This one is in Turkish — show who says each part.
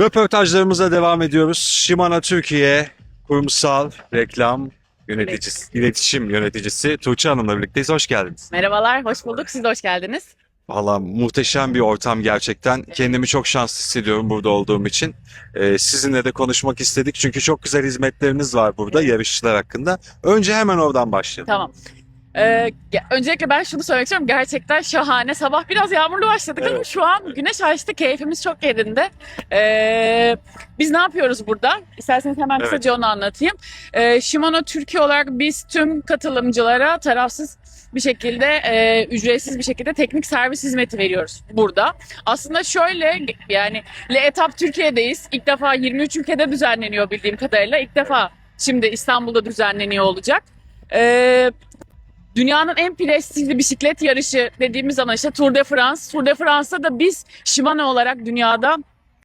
Speaker 1: Röportajlarımıza devam ediyoruz. Shimano Türkiye kurumsal reklam yöneticisi, iletişim yöneticisi Tuğçe Hanım'la birlikteyiz. Hoş geldiniz.
Speaker 2: Merhabalar, hoş bulduk. Siz de hoş geldiniz.
Speaker 1: Valla muhteşem bir ortam gerçekten. Kendimi çok şanslı hissediyorum burada olduğum için. Ee, sizinle de konuşmak istedik çünkü çok güzel hizmetleriniz var burada yarışçılar hakkında. Önce hemen oradan başlayalım.
Speaker 2: Tamam. Ee, öncelikle ben şunu söylemek istiyorum. Gerçekten şahane. Sabah biraz yağmurlu başladık ama
Speaker 1: Evet.
Speaker 2: şu an güneş açtı. Keyfimiz çok yerinde. Ee, biz ne yapıyoruz burada? İsterseniz hemen
Speaker 1: Evet.
Speaker 2: kısaca onu anlatayım. Ee, Shimano Türkiye olarak biz tüm katılımcılara tarafsız bir şekilde e, ücretsiz bir şekilde teknik servis hizmeti veriyoruz burada. Aslında şöyle yani Le Etap Türkiye'deyiz. İlk defa 23 ülkede düzenleniyor bildiğim kadarıyla. İlk defa şimdi İstanbul'da düzenleniyor olacak. Ee, dünyanın en prestijli bisiklet yarışı dediğimiz zaman işte Tour de France. Tour de France'da da biz Shimano olarak dünyada